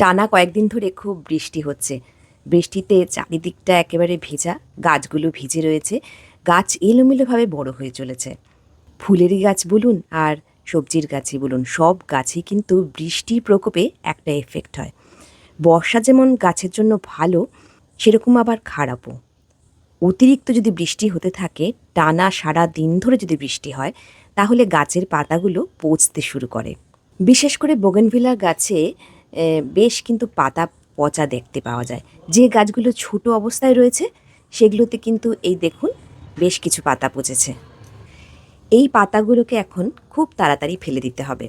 টানা কয়েকদিন ধরে খুব বৃষ্টি হচ্ছে। বৃষ্টিতে চারিদিকটা একেবারে ভেজা, গাছগুলো ভিজে রয়েছে। গাছ এলোমেলোভাবে বড় হয়ে চলেছে। ফুলেরই গাছ বলুন আর সবজির গাছই বলুন, সব গাছেই কিন্তু বৃষ্টির প্রকোপে একটা এফেক্ট হয়। বর্ষা যেমন গাছের জন্য ভালো, সেরকম আবার খারাপও। অতিরিক্ত যদি বৃষ্টি হতে থাকে, টানা সারা দিন ধরে যদি বৃষ্টি হয়, তাহলে গাছের পাতাগুলো পচতে শুরু করে। বিশেষ করে বোগেনভিলা গাছে বেশ কিন্তু পাতা পচা দেখতে পাওয়া যায়। যে গাছগুলো ছোট অবস্থায় রয়েছে, সেগুলোতে কিন্তু এই দেখুন বেশ কিছু পাতা পচেছে। এই পাতাগুলোকে এখন খুব তাড়াতাড়ি ফেলে দিতে হবে।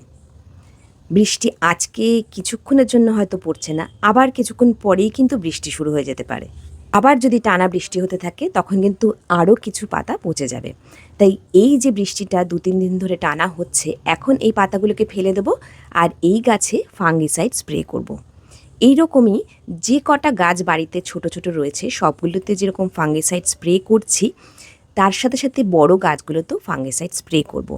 বৃষ্টি আজকে কিছুক্ষণের জন্য হয়তো পড়ছে না, আবার কিছুক্ষণ পরেই কিন্তু বৃষ্টি শুরু হয়ে যেতে পারে। আবার যদি টানা বৃষ্টি হতে থাকে, তখন কিন্তু আরও কিছু পাতা পচে যাবে তাই এই যে বৃষ্টিটা দু তিন দিন ধরে টানা হচ্ছে, এখন এই পাতাগুলোকে ফেলে দেবো আর এই গাছে ফাঙ্গিসাইড স্প্রে করব। এই রকমই যে কটা গাছ বাড়িতে ছোট ছোট রয়েছে, সবগুলোতে যেরকম ফাঙ্গিসাইড স্প্রে করছি, তার সাথে সাথে বড় গাছগুলোতেও ফাঙ্গিসাইড স্প্রে করব।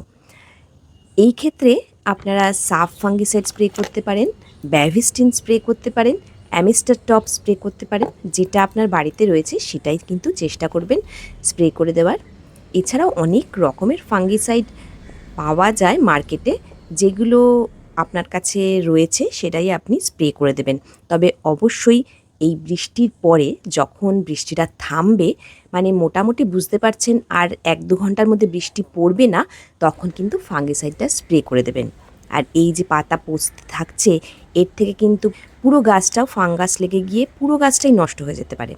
এই ক্ষেত্রে আপনারা সাফ ফাঙ্গিসাইড স্প্রে করতে পারেন, ব্যাভিস্টিন স্প্রে করতে পারেন অ্যামিস্টার টপ স্প্রে করতে পারেন, যেটা আপনার বাড়িতে রয়েছে সেটাই কিন্তু চেষ্টা করবেন স্প্রে করে দেওয়ার। এছাড়াও অনেক রকমের ফাঙ্গিসাইড পাওয়া যায় মার্কেটে, যেগুলো আপনার কাছে রয়েছে সেটাই আপনি স্প্রে করে দেবেন। তবে অবশ্যই এই বৃষ্টির পরে যখন বৃষ্টিটা থামবে মানে মোটামুটি বুঝতে পারছেন আর এক দু ঘণ্টার মধ্যে বৃষ্টি পড়বে না, তখন কিন্তু ফাঙ্গিসাইডটা স্প্রে করে দেবেন। আর এই যে পাতা পচতে থাকছে, এর থেকে কিন্তু পুরো গাছটাও ফাঙ্গাস লেগে গিয়ে পুরো গাছটাই নষ্ট হয়ে যেতে পারে।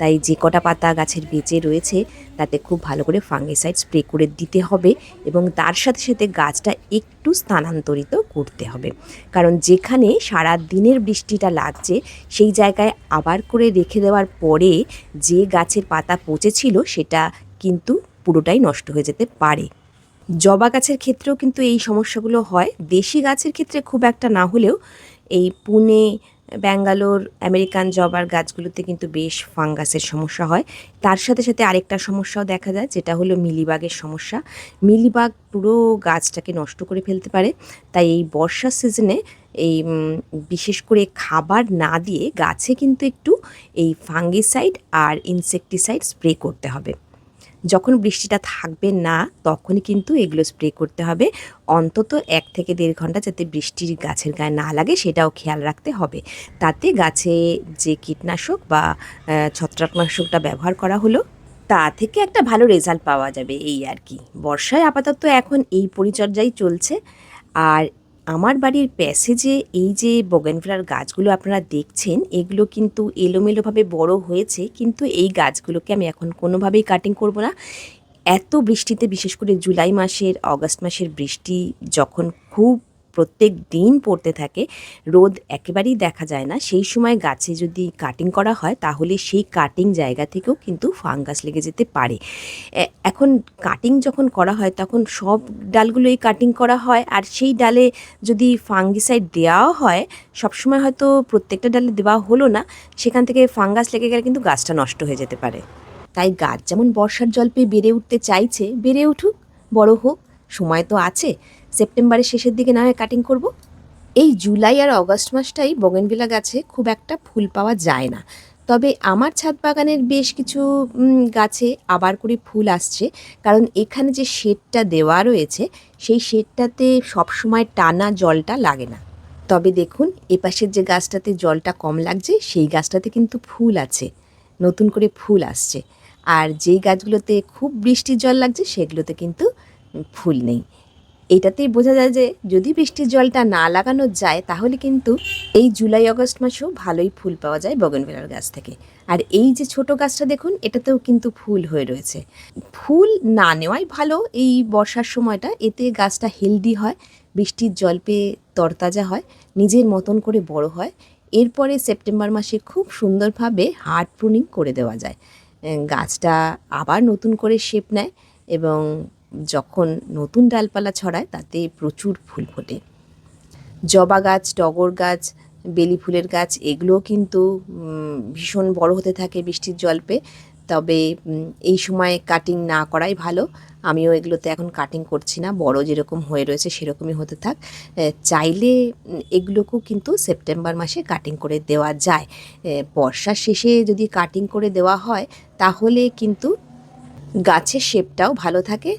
তাই যে কটা পাতা গাছের বেঁচে রয়েছে, তাতে খুব ভালো করে ফাঙ্গিসাইড স্প্রে করে দিতে হবে এবং তার সাথে সাথে গাছটা একটু স্থানান্তরিত করতে হবে। কারণ যেখানে সারা দিনের বৃষ্টিটা লাগছে, সেই জায়গায় আবার করে রেখে দেওয়ার পরে যে গাছের পাতা পচেছিল, সেটা কিন্তু পুরোটাই নষ্ট হয়ে যেতে পারে। জবা গাছের ক্ষেত্রেও কিন্তু এই সমস্যাগুলো হয়। দেশি গাছের ক্ষেত্রে খুব একটা না হলেও এই পুনে, ব্যাঙ্গালোর, আমেরিকান জবার গাছগুলোতে কিন্তু বেশ ফাঙ্গাসের সমস্যা হয়। তার সাথে সাথে আরেকটা সমস্যাও দেখা যায়, যেটা হলো মিলিবাগের সমস্যা। মিলিবাগ পুরো গাছটাকে নষ্ট করে ফেলতে পারে। তাই এই বর্ষার সিজনে এই বিশেষ করে খাবার না দিয়ে গাছে কিন্তু একটু এই ফাঙ্গিসাইড আর ইনসেকটিসাইড স্প্রে করতে হবে। যখন বৃষ্টিটা থাকবে না, তখনই কিন্তু এগুলো স্প্রে করতে হবে। অন্তত এক থেকে দেড় ঘণ্টা যাতে বৃষ্টির গাছের গায়ে না লাগে, সেটাও খেয়াল রাখতে হবে। তাতে গাছে যে কীটনাশক বা ছত্রাকনাশকটা ব্যবহার করা হলো, তা থেকে একটা ভালো রেজাল্ট পাওয়া যাবে এই আর কি। বর্ষায় আপাতত এখন এই পরিচর্যাই চলছে। আর আমার বাড়ির প্যাসেজে এই যে বগেনভেলার গাছগুলো আপনারা দেখছেন, এগুলো কিন্তু এলোমেলোভাবে বড় হয়েছে, কিন্তু এই গাছগুলোকে আমি এখন কোনোভাবেই কাটিং করব না। এত বৃষ্টিতে, বিশেষ করে জুলাই মাসের, অগস্ট মাসের বৃষ্টি যখন খুব প্রত্যেক দিন পড়তে থাকে, রোদ একেবারেই দেখা যায় না। সেই সময় গাছে যদি কাটিং করা হয়, তাহলে সেই কাটিং জায়গা থেকেও কিন্তু ফাঙ্গাস লেগে যেতে পারে। এখন কাটিং যখন করা হয়, তখন সব ডালগুলোই কাটিং করা হয়, আর সেই ডালে যদি ফাঙ্গিসাইড দেওয়াও হয়, সবসময় হয়তো প্রত্যেকটা ডালে দেওয়া হলো না, সেখান থেকে ফাঙ্গাস লেগে গেলে কিন্তু গাছটা নষ্ট হয়ে যেতে পারে। তাই গাছ যেমন বর্ষার জল পেয়ে বেড়ে উঠতে চাইছে, বেড়ে উঠুক, বড় হোক, সময় তো আছে। সেপ্টেম্বরের শেষের দিকে না কাটিং করব। এই জুলাই আর অগস্ট মাসটাই বগেনভিলা গাছে খুব একটা ফুল পাওয়া যায় না। তবে আমার ছাদ বাগানের বেশ কিছু গাছে আবার করে ফুল আসছে। কারণ এখানে যে শেডটা দেওয়া রয়েছে, সেই শেডটাতে সবসময় টানা জলটা লাগে না। তবে দেখুন, এপাশের যে গাছটাতে জলটা কম লাগছে, সেই গাছটাতে কিন্তু ফুল আছে। নতুন করে ফুল আসছে। আর যেই গাছগুলোতে খুব বৃষ্টির জল লাগছে, সেগুলোতে কিন্তু ফুল নেই। এটাতেই বোঝা যায় যে যদি বৃষ্টির জলটা না লাগানো যায়, তাহলে কিন্তু এই জুলাই আগস্ট মাসেও ভালোই ফুল পাওয়া যায় বগনভেলার গাছ থেকে। আর এই যে ছোট গাছটা দেখুন, এটাতেও কিন্তু ফুল হয়ে রয়েছে। ফুল না নেওয়াই ভালো, এই বর্ষার সময়টা। এতে গাছটা হেলদি হয়, বৃষ্টির জল পেয়ে তরতাজা হয়, নিজের মতন করে বড় হয়। এরপরে সেপ্টেম্বর মাসে খুব সুন্দরভাবে হার্ড প্রুনিং করে দেওয়া যায়। গাছটা আবার নতুন করে শেপ নেয় এবং যখন নতুন ডালপালা ছড়ায়, তাতে প্রচুর ফুল ফোটে। জবা গাছ, টগর গাছ, বেলি ফুলের গাছ, এগুলোও কিন্তু ভীষণ বড় হতে থাকে বৃষ্টির জল পেয়ে তবে এই সময় কাটিং না করাই ভালো। আমিও এগুলোতে এখন কাটিং করছি না। বড় যেরকম হয়ে রয়েছে, সেরকমই হতে থাক। চাইলে এগুলোকেও কিন্তু সেপ্টেম্বর মাসে কাটিং করে দেওয়া যায়। বর্ষার শেষে যদি কাটিং করে দেওয়া হয়, তাহলে কিন্তু গাছের শেপটাও ভালো থাকে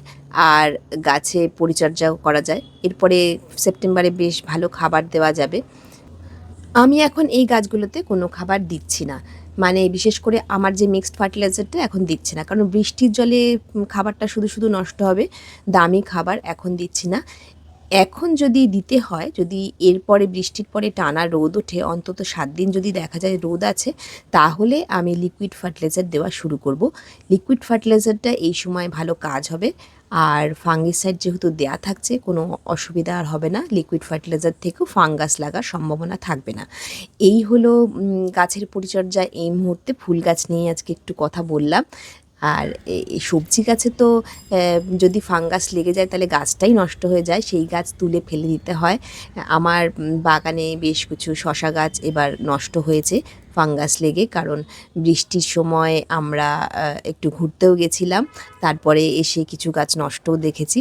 আর গাছে পরিচর্যাও করা যায়। এরপরে সেপ্টেম্বরে বেশ ভালো খাবার দেওয়া যাবে। আমি এখন এই গাছগুলোতে কোনো খাবার দিচ্ছি না। মানে বিশেষ করে আমার যে মিক্সড ফার্টিলাইজারটা এখন দিচ্ছি না। কারণ বৃষ্টির জলে খাবারটা শুধু শুধু নষ্ট হবে, দামি খাবার এখন দিচ্ছি না। এখন যদি দিতে হয়, যদি এরপরে বৃষ্টির পরে টানা রোদ ওঠে, অন্তত সাত দিন যদি দেখা যায় রোদ আছে, তাহলে আমি লিকুইড ফার্টিলাইজার দেওয়া শুরু করব। লিকুইড ফার্টিলাইজারটা এই সময় ভালো কাজ হবে। আর ফাঙ্গিসাইড যেহেতু দেয়া থাকছে, কোনো অসুবিধা আর হবে না। লিকুইড ফার্টিলাইজার থেকেও ফাঙ্গাস লাগার সম্ভাবনা থাকবে না। এই হলো গাছের পরিচর্যা। এই মুহূর্তে ফুল গাছ নিয়ে আজকে একটু কথা বললাম। আর এই সবজি গাছে তো যদি ফাঙ্গাস লেগে যায় তাহলে গাছটাই নষ্ট হয়ে যায়। সেই গাছ তুলে ফেলে দিতে হয়। আমার বাগানে বেশ কিছু শশা গাছ এবার নষ্ট হয়েছে ফাঙ্গাস লেগে। কারণ বৃষ্টির সময় আমরা একটু ঘুরতেও গেছিলাম। তারপরে এসে কিছু গাছ নষ্টও দেখেছি।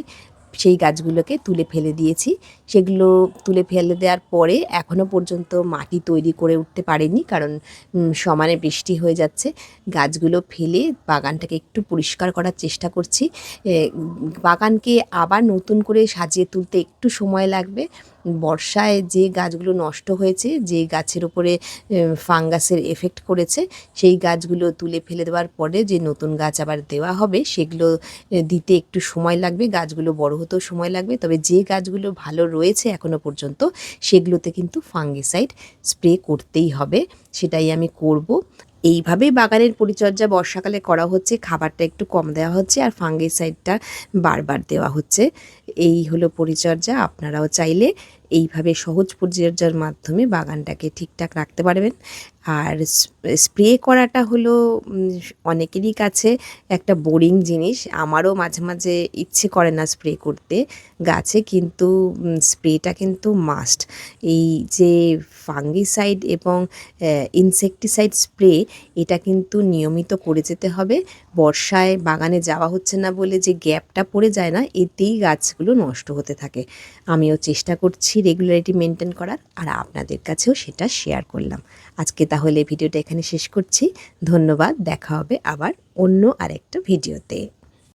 সেই গাছগুলোকে তুলে ফেলে দিয়েছি। সেগুলো তুলে ফেলে দেওয়ার পরে এখনও পর্যন্ত মাটি তৈরি করে উঠতে পারেনি, কারণ সমানে বৃষ্টি হয়ে যাচ্ছে। গাছগুলো ফেলে বাগানটাকে একটু পরিষ্কার করার চেষ্টা করছি। বাগানকে আবার নতুন করে সাজিয়ে তুলতে একটু সময় লাগবে। বর্ষায় যে গাছগুলো নষ্ট হয়েছে, যে গাছের উপরে ফাঙ্গাসের এফেক্ট করেছে, সেই গাছগুলো তুলে ফেলে দেওয়ার পরে যে নতুন গাছ আবার দেওয়া হবে, সেগুলো দিতে একটু সময় লাগবে। গাছগুলো বড় হতেও সময় লাগবে। তবে যে গাছগুলো ভালো রয়েছে এখনও পর্যন্ত, সেগুলোতে কিন্তু ফাঙ্গিসাইড স্প্রে করতেই হবে। সেটাই আমি করব। এইভাবেই বাগানের পরিচর্যা বর্ষাকালে করা হচ্ছে, খাবারটা একটু কম দেওয়া হচ্ছে আর ফাঙ্গিসাইডটা বারবার দেওয়া হচ্ছে। এই হলো পরিচর্যা, আপনারাও চাইলে এইভাবে সহজ পরিচর্যার মাধ্যমে বাগানটাকে ঠিকঠাক রাখতে পারবেন। আর স্প্রে করাটা হলো অনেকেরই কাছে একটা বোরিং জিনিস। আমারও মাঝে মাঝে ইচ্ছে করে না স্প্রে করতে, গাছে কিন্তু স্প্রেটা কিন্তু মাস্ট। এই যে ফাঙ্গিসাইড এবং ইনসেকটিসাইড স্প্রে, এটা কিন্তু নিয়মিত করে যেতে হবে। বর্ষায় বাগানে যাওয়া হচ্ছে না বলে যে গ্যাপটা পড়ে যায় না, এতেই গাছগুলো নষ্ট হতে থাকে। আমিও চেষ্টা করছি রেগুলারিটি মেনটেন করার আর আপনাদের কাছেও সেটা শেয়ার করলাম। আজকে তাহলে ভিডিওটা এখানে শেষ করছি। ধন্যবাদ, দেখা হবে আবার অন্য আরেকটা ভিডিওতে